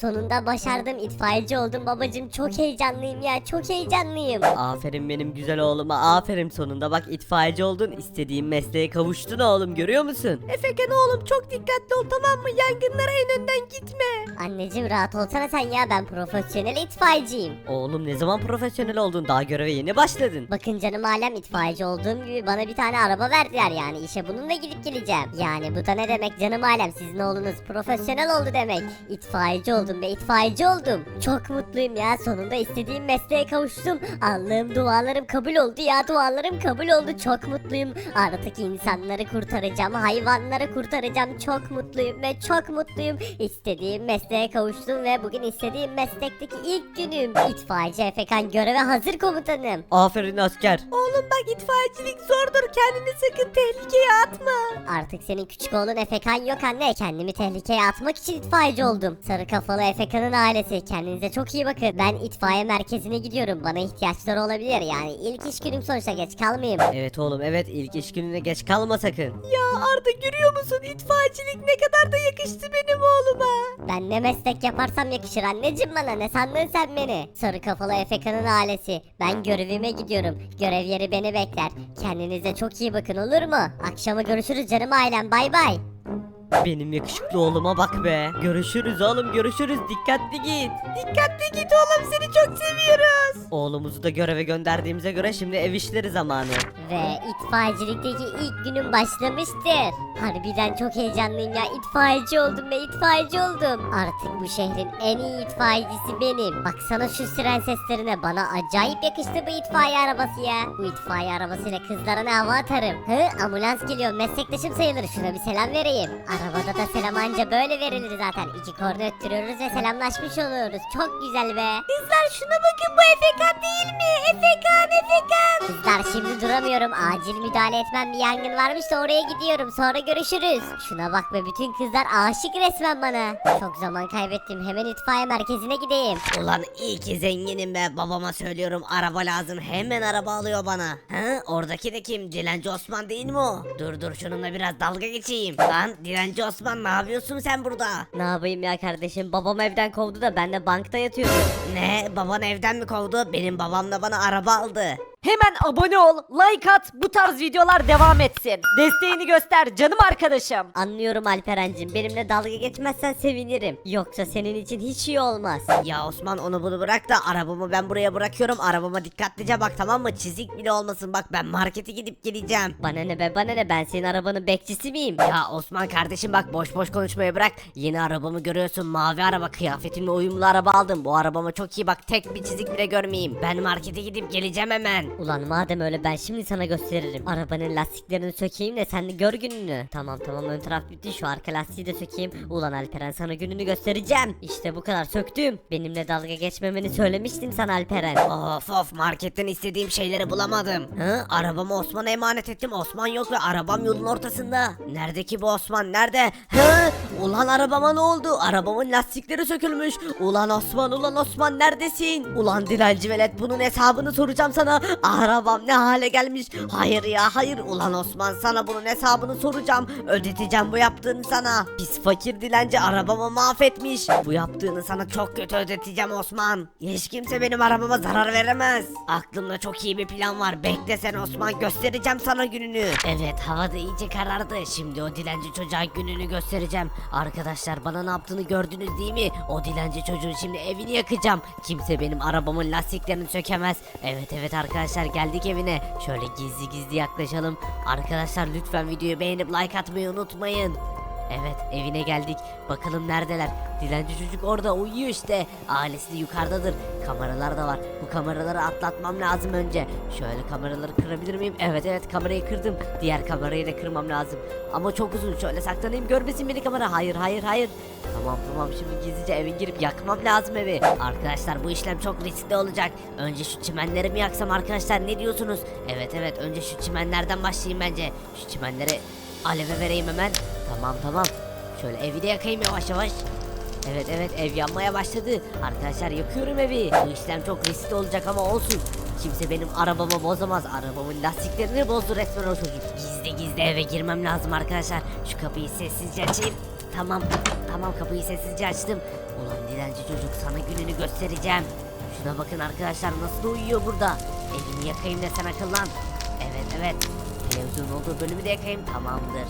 Sonunda başardım itfaiyeci oldum babacım çok heyecanlıyım ya çok heyecanlıyım. Aferin benim güzel oğluma aferin sonunda bak itfaiyeci oldun istediğin mesleğe kavuştun oğlum görüyor musun? Efekan oğlum çok dikkatli ol tamam mı yangınlara en önden gitme. Anneciğim rahat olsana sen ya ben profesyonel itfaiyeciyim. Oğlum ne zaman profesyonel oldun daha göreve yeni başladın. Bakın canım alem itfaiyeci olduğum gibi bana bir tane araba verdiler yani işe bununla gidip geleceğim. Yani bu da ne demek canım alem sizin oğlunuz profesyonel oldu demek. İtfaiyeci oldum ve itfaiyeci oldum. Çok mutluyum ya sonunda istediğim mesleğe kavuştum. Allah'ım dualarım kabul oldu ya dualarım kabul oldu çok mutluyum. Artık insanları kurtaracağım hayvanları kurtaracağım çok mutluyum ve çok mutluyum. İstediğim mesleğe kavuştum ve bugün istediğim meslekteki ilk günüm. İtfaiyeci Efekan göreve hazır komutanım. Aferin asker. Oğlum bak itfaiyecilik zordur kendini sakın tehlikeye atma. Artık senin küçük oğlun Efekan yok anne. Kendimi tehlikeye atmak için itfaiyeci oldum. Sarı kafalı Efekan'ın ailesi. Kendinize çok iyi bakın. Ben itfaiye merkezine gidiyorum. Bana ihtiyaçları olabilir. Yani ilk iş günüm sonuçta geç kalmayayım. Evet oğlum evet ilk iş gününe geç kalma sakın. Ya Arda görüyor musun itfaiyecilik ne kadar da yakıştı benim oğluma. Ben ne meslek yaparsam yakışır anneciğim bana. Ne sandın sen beni? Sarı kafalı Efekan'ın ailesi. Ben görevime gidiyorum. Görev yeri beni bekler. Kendinize çok iyi bakın olur mu? Akşama görüşürüz canım ailem. Bay bay. Benim yakışıklı oğluma bak be. Görüşürüz oğlum görüşürüz dikkatli git. Dikkatli git oğlum seni çok seviyoruz. Oğlumuzu da göreve gönderdiğimize göre şimdi ev işleri zamanı. Ve itfaiyecilikteki ilk günüm başlamıştır. Harbiden çok heyecanlıyım ya. İtfaiyeci oldum ve itfaiyeci oldum. Artık bu şehrin en iyi itfaiyecisi benim. Baksana şu siren seslerine. Bana acayip yakıştı bu itfaiye arabası ya. Bu itfaiye arabasıyla kızlara ne hava atarım. Hı ambulans geliyor. Meslektaşım sayılır. Şuna bir selam vereyim. Arabada da selam anca böyle verilir zaten. İki korna öttürüyoruz ve selamlaşmış oluyoruz. Çok güzel be. Kızlar şuna bakın bu Efekan değil mi? Efekan Efekan. Kızlar şimdi duramıyorum. Acil müdahale etmem bir yangın varmış da oraya gidiyorum. Sonra görüşürüz. Şuna bak be bütün kızlar aşık resmen bana. Çok zaman kaybettim. Hemen itfaiye merkezine gideyim. Ulan iyi ki zenginim be babama söylüyorum araba lazım hemen araba alıyor bana. Ha oradaki de kim dilenci Osman değil mi o? Dur dur şununla biraz dalga geçeyim. Lan dilenci Osman ne yapıyorsun sen burada? Ne yapayım ya kardeşim? Babam evden kovdu da ben de bankta yatıyorum. Ne baban evden mi kovdu? Benim babam da bana araba aldı. Hemen abone ol, like at, bu tarz videolar devam etsin. Desteğini göster canım arkadaşım. Anlıyorum Alperen'cim. Benimle dalga geçmezsen sevinirim. Yoksa senin için hiç iyi olmaz. Ya Osman onu bunu bırak da arabamı ben buraya bırakıyorum. Arabama dikkatlice bak tamam mı? Çizik bile olmasın bak ben markete gidip geleceğim. Bana ne be bana ne ben senin arabanın bekçisi miyim? Ya Osman kardeşim bak boş boş konuşmayı bırak. Yeni arabamı görüyorsun mavi araba kıyafetimle uyumlu araba aldım. Bu arabama çok iyi bak tek bir çizik bile görmeyeyim. Ben markete gidip geleceğim hemen. Ulan madem öyle ben şimdi sana gösteririm. Arabanın lastiklerini sökeyim de sen de gör gününü. Tamam tamam ön taraf bitti şu arka lastiği de sökeyim. Ulan Alperen sana gününü göstereceğim. İşte bu kadar söktüm. Benimle dalga geçmemeni söylemiştim sana Alperen. Of of marketten istediğim şeyleri bulamadım. Hı? Arabamı Osman'a emanet ettim. Osman yok ve arabam yolun ortasında. Nerede ki bu Osman? Nerede? Hı? Ulan arabama ne oldu? Arabamın lastikleri sökülmüş. Ulan Osman ulan Osman neredesin? Ulan dilenci velet bunun hesabını soracağım sana. Arabam ne hale gelmiş? Hayır ya hayır. Ulan Osman sana bunun hesabını soracağım. Ödeteceğim bu yaptığını sana. Pis fakir dilenci arabamı mahvetmiş. Bu yaptığını sana çok kötü ödeteceğim Osman. Hiç kimse benim arabama zarar veremez. Aklımda çok iyi bir plan var. Bekle sen Osman göstereceğim sana gününü. Evet hava da iyice karardı. Şimdi o dilenci çocuğa gününü göstereceğim. Arkadaşlar bana ne yaptığını gördünüz değil mi? O dilenci çocuğun şimdi evini yakacağım. Kimse benim arabamın lastiklerini sökemez. Evet evet arkadaşlar geldik evine. Şöyle gizli gizli yaklaşalım. Arkadaşlar lütfen videoyu beğenip like atmayı unutmayın. Evet evine geldik. Bakalım neredeler. Dilenci çocuk orada uyuyor işte. Ailesi de yukarıdadır. Kameralar da var. Bu kameraları atlatmam lazım önce. Şöyle kameraları kırabilir miyim? Evet evet kamerayı kırdım. Diğer kamerayı da kırmam lazım. Ama çok uzun. Şöyle saklanayım görmesin beni kamera. Hayır hayır hayır. Tamam tamam şimdi gizlice eve girip yakmam lazım evi. Arkadaşlar bu işlem çok riskli olacak. Önce şu çimenleri mi yaksam arkadaşlar ne diyorsunuz? Evet evet önce şu çimenlerden başlayayım bence. Şu çimenleri aleve vereyim hemen. Tamam tamam. Şöyle evi de yakayım yavaş yavaş. Evet evet ev yanmaya başladı. Arkadaşlar yakıyorum evi. Bu işlem çok riskli olacak ama olsun. Kimse benim arabamı bozamaz. Arabamın lastiklerini bozdu resmen o çocuk. Gizli gizli eve girmem lazım arkadaşlar. Şu kapıyı sessizce açayım. tamam. Tamam kapıyı sessizce açtım. Ulan dilenci çocuk sana gününü göstereceğim. Şuna bakın arkadaşlar nasıl uyuyor burada. Evini yakayım da sen akıllan. Evet evet. Televizyon olduğu bölümü de yakayım tamamdır.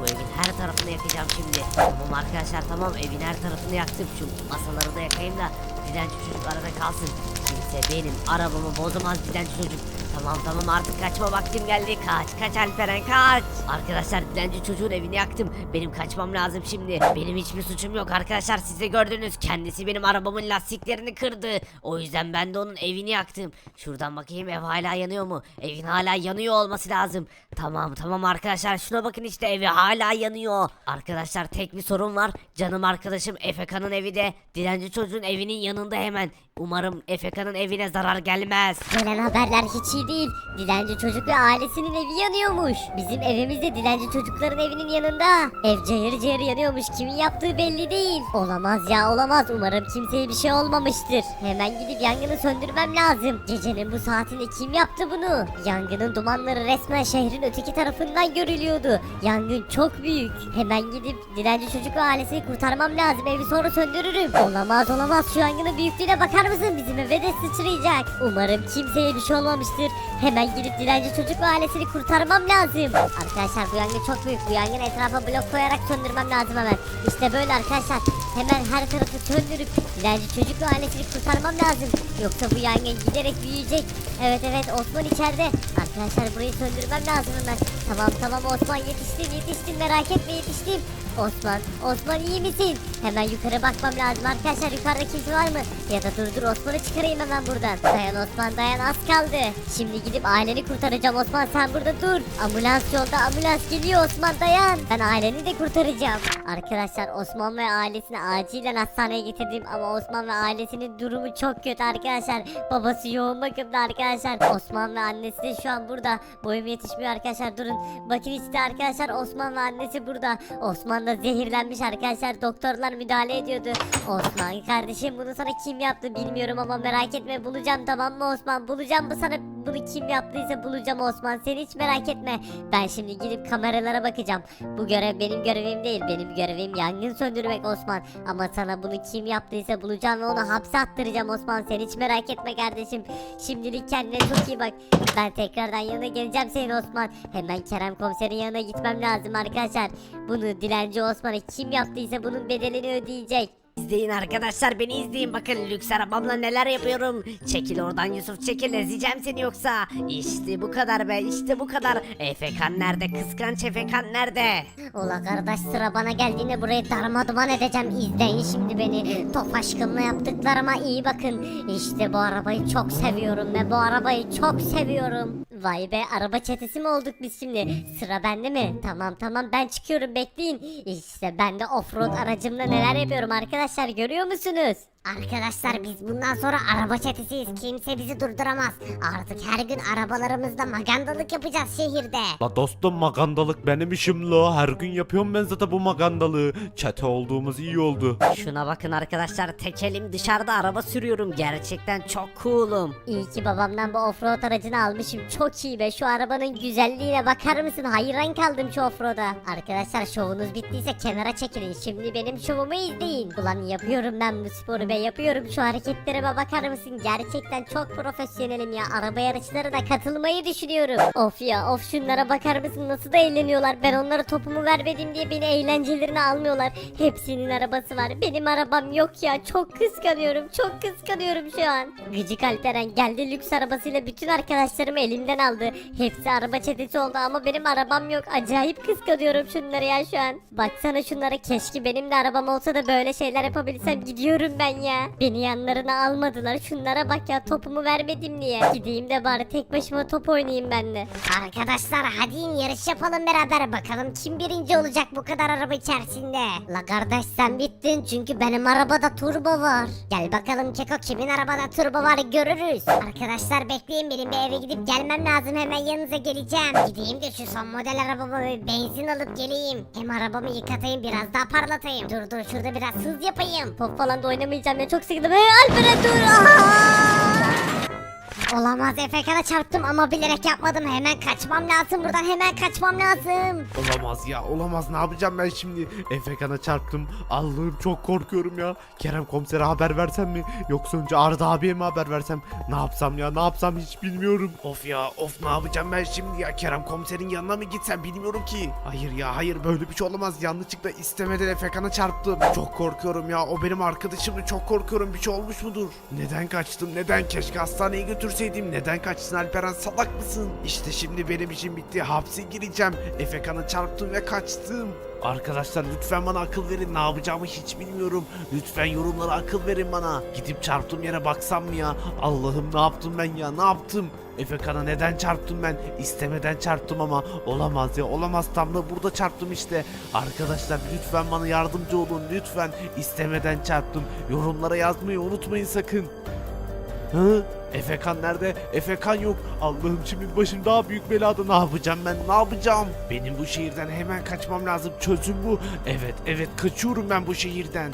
Bu evin her tarafını yakacağım şimdi. Tamam arkadaşlar tamam evin her tarafını yaktım. Şu masaları da yakayım da dilenci çocuk arada kalsın. Kimse benim arabamı bozamaz dilenci çocuk. Tamam tamam artık kaçma vaktim geldi. Kaç kaç Alperen kaç. Arkadaşlar dilenci çocuğun evini yaktım. Benim kaçmam lazım şimdi. Benim hiçbir suçum yok arkadaşlar siz de gördünüz. Kendisi benim arabamın lastiklerini kırdı. O yüzden ben de onun evini yaktım. Şuradan bakayım ev hala yanıyor mu? Evin hala yanıyor olması lazım. Tamam tamam arkadaşlar şuna bakın işte evi hala yanıyor. Arkadaşlar tek bir sorun var. Canım arkadaşım Efeka'nın evi de dilenci çocuğun evinin yanında hemen. Umarım Efeka'nın evine zarar gelmez. Gelen haberler hiç iyi değil. Dilenci çocuk ve ailesinin evi yanıyormuş. Bizim evimiz de dilenci çocukların evinin yanında. Ev cayır cayır yanıyormuş. Kimin yaptığı belli değil. Olamaz ya olamaz. Umarım kimseye bir şey olmamıştır. Hemen gidip yangını söndürmem lazım. Gecenin bu saatinde kim yaptı bunu? Yangının dumanları resmen şehrin öteki tarafından görülüyordu. Yangın çok büyük. Hemen gidip dilenci çocuk ve ailesini kurtarmam lazım. Evi sonra söndürürüm. Olamaz olamaz. Şu yangının büyüklüğüne bakar mısın? Bizim eve de sıçrayacak. Umarım kimseye bir şey olmamıştır. Hemen gidip dilenci çocuk ve ailesini kurtarmam lazım. Arkadaşlar bu yangın çok büyük. Bu yangın etrafa blok koyarak söndürmem lazım hemen. İşte böyle arkadaşlar. Hemen her tarafı söndürüp dilenci çocuk ve ailesini kurtarmam lazım. Yoksa bu yangın giderek büyüyecek. Evet evet Osman içeride. Arkadaşlar burayı söndürmem lazım hemen. Tamam tamam Osman yetiştim yetiştim merak etme yetiştim. Osman, Osman iyi misin? Hemen yukarı bakmam lazım arkadaşlar yukarıda kimse var mı? Ya da dur dur Osman'ı çıkarayım hemen buradan. Dayan Osman dayan az kaldı. Şimdi gidip aileni kurtaracağım Osman sen burada dur. Ambulans yolda ambulans geliyor Osman dayan. Ben aileni de kurtaracağım. Arkadaşlar Osman ve ailesini acilen hastaneye getirdim ama Osman ve ailesinin durumu çok kötü arkadaşlar. Babası yoğun bakımda arkadaşlar. Osman ve annesi de şu an burada. Boyum yetişmiyor arkadaşlar durun. Bakın işte arkadaşlar Osman ve annesi burada. Osman da zehirlenmiş arkadaşlar. Doktorlar müdahale ediyordu. Osman kardeşim bunu sana kim yaptı bilmiyorum ama merak etme bulacağım tamam mı Osman? Bulacağım bu sana bunu kim yaptıysa bulacağım Osman. Sen hiç merak etme. Ben şimdi gidip kameralara bakacağım. Bu görev benim görevim değil. Benim görevim yangın söndürmek Osman. Ama sana bunu kim yaptıysa bulacağım ve onu hapse attıracağım Osman. Sen hiç merak etme kardeşim. Şimdilik kendine çok iyi bak. Ben tekrardan yanına geleceğim senin Osman. Hemen Kerem komiserin yanına gitmem lazım arkadaşlar. Bunu dilenci Osman'a kim yaptıysa bunun bedelini ödeyecek. İzleyin arkadaşlar beni izleyin bakın lüks arabamla neler yapıyorum. Çekil oradan Yusuf çekil ezeceğim seni yoksa. İşte bu kadar be işte bu kadar. Efekan nerede kıskanç Efekan nerede? Ola kardeş sıra bana geldiğinde burayı darmaduman edeceğim. İzleyin şimdi beni. Top aşkımla yaptıklarıma iyi bakın. İşte bu arabayı çok seviyorum ve bu arabayı çok seviyorum. Vay be araba çetesi mi olduk biz şimdi? Sıra bende mi? Tamam tamam ben çıkıyorum bekleyin. İşte ben de offroad aracımla neler yapıyorum arkadaşlar görüyor musunuz? Arkadaşlar biz bundan sonra araba çetesiyiz. Kimse bizi durduramaz. Artık her gün arabalarımızda magandalık yapacağız şehirde. La dostum magandalık benim işim la. Her gün yapıyorum ben zaten bu magandalığı. Çete olduğumuz iyi oldu. Şuna bakın arkadaşlar tek elim dışarıda araba sürüyorum. Gerçekten çok cool'um. İyi ki babamdan bu offroad aracını almışım. Çok iyi be. Şu arabanın güzelliğine bakar mısın? Hayran kaldım şu offroad'a. Arkadaşlar şovunuz bittiyse kenara çekilin. Şimdi benim şovumu izleyin. Ulan yapıyorum ben bu sporu be. Yapıyorum şu hareketlerime bakar mısın? Gerçekten çok profesyonelim ya. Araba yarışları da katılmayı düşünüyorum. Of ya of şunlara bakar mısın? Nasıl da eğleniyorlar. Ben onlara topumu vermedim diye beni eğlencelerine almıyorlar. Hepsinin arabası var. Benim arabam yok ya. Çok kıskanıyorum. Çok kıskanıyorum şu an. Gıcık Alperen geldi lüks arabasıyla bütün arkadaşlarımı elimden aldı. Hepsi araba çetesi oldu ama benim arabam yok. Acayip kıskanıyorum şunları ya şu an. Baksana şunlara keşke benim de arabam olsa da böyle şeyler yapabilsem gidiyorum ben ya. Beni yanlarına almadılar. Şunlara bak ya topumu vermedim diye. Gideyim de bari tek başıma top oynayayım ben de. Arkadaşlar hadi in yarış yapalım beraber. Bakalım kim birinci olacak bu kadar araba içerisinde. La kardeş sen bittin çünkü benim arabada turbo var. Gel bakalım Keko kimin arabada turbo var görürüz. Arkadaşlar bekleyin benim bir eve gidip gelmem lazım hemen yanınıza geleceğim. Gideyim de şu son model arabama bir benzin alıp geleyim. Hem arabamı yıkatayım biraz daha parlatayım. Dur dur şurada biraz hız yapayım. Pop falan da oynamayacağım ya çok sıkıldım. Hey Alperen dur. Aha! Olamaz Efekan'a çarptım ama bilerek yapmadım. Hemen kaçmam lazım buradan hemen kaçmam lazım. Olamaz ya olamaz. Ne yapacağım ben şimdi? Efekan'a çarptım. Allah'ım çok korkuyorum ya. Kerem komisere haber versem mi? Yoksa önce Arda abiye mi haber versem? Ne yapsam ya ne yapsam hiç bilmiyorum. Of ya of. Ne yapacağım ben şimdi ya? Kerem komiserin yanına mı gitsem bilmiyorum ki. Hayır ya hayır. Böyle bir şey olamaz. Yanlışlıkla istemeden Efekan'a çarptım. Çok korkuyorum ya. O benim arkadaşımdı. Çok korkuyorum. Bir şey olmuş mudur? Neden kaçtım? Neden? Keşke hastaneye götürseydim neden kaçtın Alperen? Salak mısın? İşte şimdi benim işim bitti. Hapse gireceğim. Efekan'a çarptım ve kaçtım. Arkadaşlar lütfen bana akıl verin. Ne yapacağımı hiç bilmiyorum. Lütfen yorumlara akıl verin bana. Gidip çarptığım yere baksam mı ya? Allah'ım ne yaptım ben ya? Ne yaptım? Efekan'a neden çarptım ben? İstemeden çarptım ama olamaz ya. Olamaz. Tam da burada çarptım işte. Arkadaşlar lütfen bana yardımcı olun. Lütfen. İstemeden çarptım. Yorumlara yazmayı unutmayın sakın. Hı? Efekan nerede? Efekan yok. Allah'ım şimdi başım daha büyük belada. Ne yapacağım ben? Ne yapacağım? Benim bu şehirden hemen kaçmam lazım. Çözüm bu. Evet, evet kaçıyorum ben bu şehirden.